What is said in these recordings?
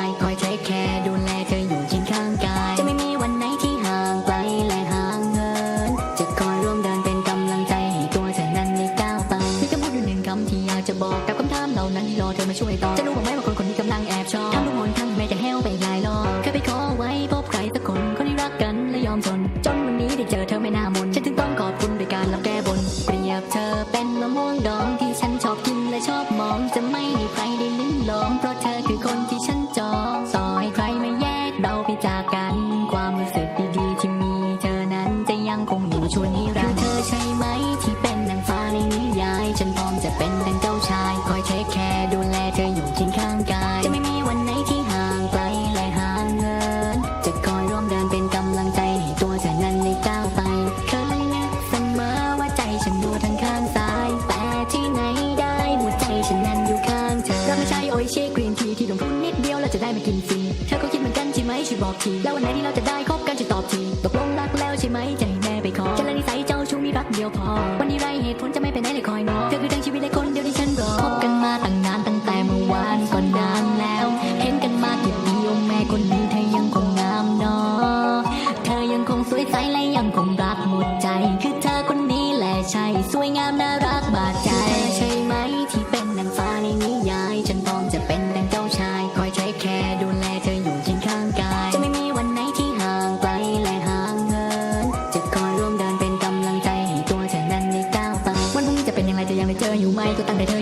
ย จะบอกกับคำถามเหล่านั้นรอเธอมาช่วยตอบจะรู้บ้างไหมว่าคนคนนี้กำลังแอบชอบทำทุกหนทางแม้จะแห้วไปหลายรอบเคยไปขอไว้พบใครสักคนคนที่รักกันและยอมทนจนวันนี้ได้เจอเธอไม่น่ามนฉันจึงต้องขอบคุณด้วยการรับแก้บนเปรียบเธอเป็นมะม่วงดองที่ฉันชอบกินและชอบมองจะไม่ให้ใครได้ลิ้มลองเพราะ มากินฟรีเธอก็คิดเหมือนกันใช่ไหมช่วยบอกทีแล้ววันไหนที่เราจะได้คบกันช่วยตอบทีตกลงรักแล้วใช่ไหมจะให้แม่ไปขอฉันและนิสัยเจ้าชู้มีรักเดียวพอ วันนี้ไรเหตุผลจะไม่ไปไหนเลยคอยนอนเธอคือทั้งชีวิตและคนเดียวที่ฉันรอพบกันมาตั้งนานตั้งแต่เมื่อวานก็นานแล้ว เห็นกันมากี่ปีโอ้แม่คนนี้เธอยังคงงามนาะเธอยังคงสวยใสและยังคงรักหมดใจ คือเธอคนนี้แหละใช่สวยงามน่ารักบาดใจใช่ไหมที่เป็นนางฟ้าในนิยาย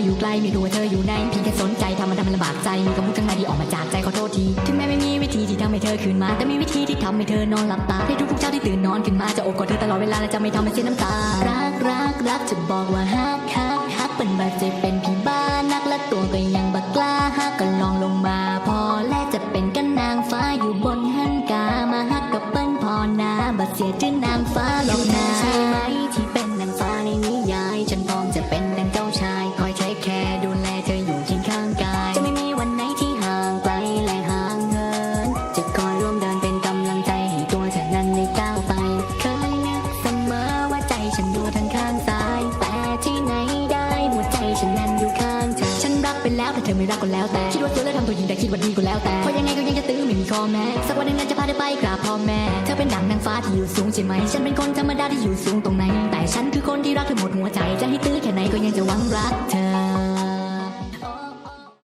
ออยู่ใกล้ไม่รู้ว่าเธออยู่ไหนพียงแค่สนใจทำมันทำให้ลำบากใจมีคำพูดข้างในที่ออกมาจากใจขอโทษทีถึงแม้ไม่มีวิธีที่ทำให้เธอคืนมา แต่มีวิธีที่ทำให้เธอนอนหลับตาในทุกๆเช้าที่ตื่นนอนขึ้นมาจะโอบกอดเธอตลอดเวลาและจะไม่ทำให้เสียน้ำตา รักรักรักจะบอกว่าฮักฮักฮักเป็นแบบจะเป็นพี่บ้านักและตัวก็ยังบักกล้าฮักก็ลองลงมาพอและจะเป็นกันนางฟ้าอยู่บนหันกามาฮักกับเปิ้นพอนาบัดเสียจื่อนางฟ้าหลอกนาใช่ไหมที่เป็นนางฟ้าในนิยายฉันพร้อมจะเป็นดังเจ้าชาย อฉันแล้วแต่เธอไม่รักก็แล้วแต่ คิดว่าสวยแล้วทำตัวหญิงแต่คิดว่าดีก็แล้วแต่เพราะยังไงก็ยังจะตื้อไม่มีข้อแม้สักวันหนึ่งนั้นจะพาเธอไปกราบพ่อแม่เธอเป็นดังนางฟ้าที่อยู่สูงใช่ไหมฉันเป็นคนธรรมดาที่อยู่สูงตรงไหนแต่ฉันคือคนที่รักเธอหมดหัวใจจะให้ตื้อแค่ไหนก็ยังจะหวังรักเธอ